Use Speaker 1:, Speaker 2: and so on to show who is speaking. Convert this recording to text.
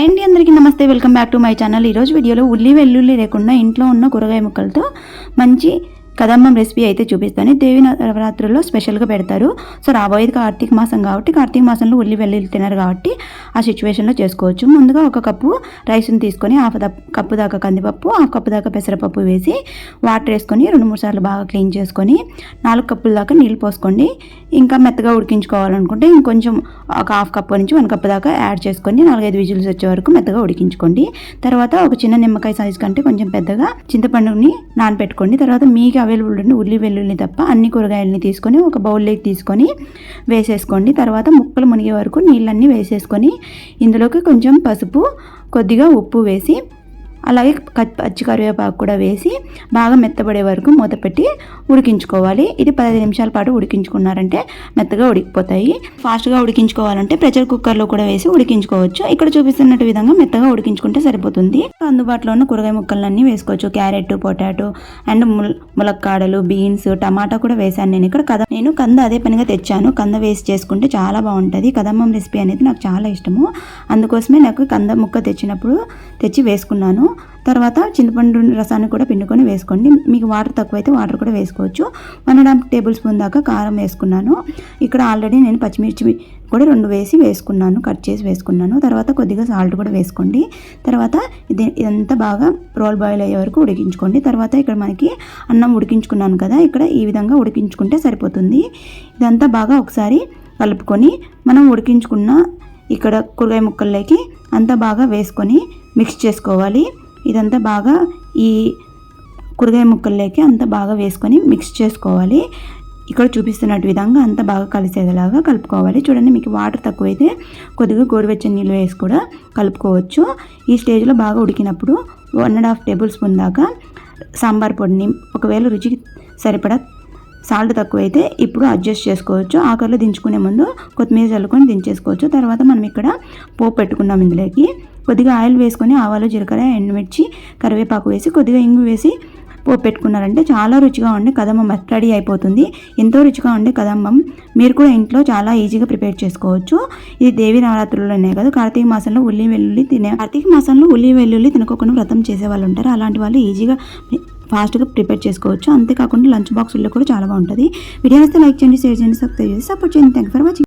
Speaker 1: Hi అండి అందరికీ నమస్తే. Welcome back to my channel ఈరోజు వీడియోలో ఉల్లి వెల్లుల్లి లేకుండా ఇంట్లో ఉన్న కూరగాయ ముక్కలతో మంచి కదమ్మం రెసిపీ అయితే చూపిస్తాను. దేవి నవరాత్రుల్లో స్పెషల్గా పెడతారు. సో రాబోయేది కార్తీక మాసం కాబట్టి కార్తీక మాసంలో ఉల్లి వెల్లుల్లి తినరు కాబట్టి ఆ సిచ్యువేషన్లో చేసుకోవచ్చు. ముందుగా ఒక కప్పు రైస్ని తీసుకొని హాఫ్ కప్పు దాకా కందిపప్పు హాఫ్ కప్పు దాకా పెసరపప్పు వేసి వాటర్ వేసుకొని రెండు మూడు సార్లు బాగా క్లీన్ చేసుకొని నాలుగు కప్పుల దాకా నీళ్ళు పోసుకోండి. ఇంకా మెత్తగా ఉడికించుకోవాలనుకుంటే ఇంకొంచెం ఒక హాఫ్ కప్పు నుంచి వన్ కప్పు దాకా యాడ్ చేసుకొని నాలుగైదు విజిల్స్ వచ్చే వరకు మెత్తగా ఉడికించుకోండి. తర్వాత ఒక చిన్న నిమ్మకాయ సైజ్ కంటే కొంచెం పెద్దగా చింతపండుని నానబెట్టుకోండి తర్వాత మీకు అవైలబుల్ ఉండే ఉల్లి వెల్లుల్లి తప్ప అన్ని కూరగాయలని తీసుకొని ఒక బౌల్లోకి తీసుకొని వేసేసుకోండి. తర్వాత ముక్కలు మునిగే వరకు నీళ్ళన్నీ వేసేసుకొని ఇందులోకి కొంచెం పసుపు కొద్దిగా ఉప్పు వేసి అలాగే పచ్చి కరివేపాకు కూడా వేసి బాగా మెత్తబడే వరకు మూత పెట్టి ఉడికించుకోవాలి. ఇది పదహైదు నిమిషాల పాటు ఉడికించుకున్నారంటే మెత్తగా ఉడికిపోతాయి. ఫాస్ట్గా ఉడికించుకోవాలంటే ప్రెషర్ కుక్కర్లో కూడా వేసి ఉడికించుకోవచ్చు. ఇక్కడ చూపిస్తున్నట్టు విధంగా మెత్తగా ఉడికించుకుంటే సరిపోతుంది. అందుబాటులో ఉన్న కూరగాయ ముక్కలన్నీ వేసుకోవచ్చు. క్యారెట్ పొటాటో అండ్ ము ములక్కాడలు బీన్స్ టమాటా కూడా వేశాను నేను ఇక్కడ. కద నేను కంద అదే పనిగా తెచ్చాను. కంద వేసి చేసుకుంటే చాలా బాగుంటుంది. కదమ్మం రెసిపీ అనేది నాకు చాలా ఇష్టము. అందుకోసమే నాకు కంద ముక్క తెచ్చినప్పుడు తెచ్చి వేసుకున్నాను. తర్వాత చింతపండు రసాన్ని కూడా పిండుకొని వేసుకోండి. మీకు వాటర్ తక్కువైతే వాటర్ కూడా వేసుకోవచ్చు. One and half table spoon దాకా కారం వేసుకున్నాను. ఇక్కడ ఆల్రెడీ నేను పచ్చిమిర్చి కూడా రెండు వేసి వేసుకున్నాను. కట్ చేసి వేసుకున్నాను. తర్వాత కొద్దిగా సాల్ట్ కూడా వేసుకోండి. తర్వాత ఇది ఇదంతా బాగా రోల్ బాయిల్ అయ్యే వరకు ఉడికించుకోండి. తర్వాత ఇక్కడ మనకి అన్నం ఉడికించుకున్నాను కదా ఇక్కడ ఈ విధంగా ఉడికించుకుంటే సరిపోతుంది. ఇదంతా బాగా ఒకసారి కలుపుకొని మనం ఉడికించుకున్న ఇక్కడ కూరగాయ ముక్కల్లోకి అంతా బాగా వేసుకొని మిక్స్ చేసుకోవాలి. ఇదంతా బాగా ఈ కూరగాయ ముక్కల్లోకి అంతా బాగా వేసుకొని మిక్స్ చేసుకోవాలి. ఇక్కడ చూపిస్తున్నట్టు విధంగా అంతా బాగా కలిసేలాగా కలుపుకోవాలి. చూడండి మీకు వాటర్ తక్కువైతే కొద్దిగా గోరువెచ్చని నీళ్ళు వేసి కూడా కలుపుకోవచ్చు. ఈ స్టేజ్లో బాగా ఉడికినప్పుడు one and half table spoon దాకా సాంబార్ పొడిని ఒకవేళ రుచికి సరిపడా సాల్ట్ తక్కువైతే ఇప్పుడు అడ్జస్ట్ చేసుకోవచ్చు. ఆఖరిలో దించుకునే ముందు కొత్తిమీర చల్లుకొని దించేసుకోవచ్చు. తర్వాత మనం ఇక్కడ పోపు పెట్టుకున్నాం ఇందులోకి. కొద్దిగా ఆయిల్ వేసుకొని ఆవాలు జీలకర్ర ఎండుమిర్చి కరివేపాకు వేసి కొద్దిగా ఇంగు వేసి పోపు పెట్టుకున్నారంటే చాలా రుచిగా ఉండే కదమ్మం రెడీ అయిపోతుంది. ఎంతో రుచిగా ఉండే కదమ్మం మీరు కూడా ఇంట్లో చాలా ఈజీగా ప్రిపేర్ చేసుకోవచ్చు. ఇది దేవి నవరాత్రుల్లోనే కదా కార్తీక మాసంలో ఉల్లి వెల్లుల్లి తినే కార్తీక మాసంలో ఉల్లి వెల్లుల్లి తినకోకుండా వ్రతం చేసే వాళ్ళు ఉంటారు. అలాంటి వాళ్ళు ఈజీగా ఫాస్ట్గా ప్రిపేర్ చేసుకోవచ్చు. అంతేకాకుండా లంచ్ బాక్సుల్లో కూడా చాలా బాగుంటుంది. వీడియో వస్తే లైక్ చేయండి షేర్ చేయండి సబ్స్క్రైబ్ చేసి సపోర్ట్ చేయండి. Thank for watching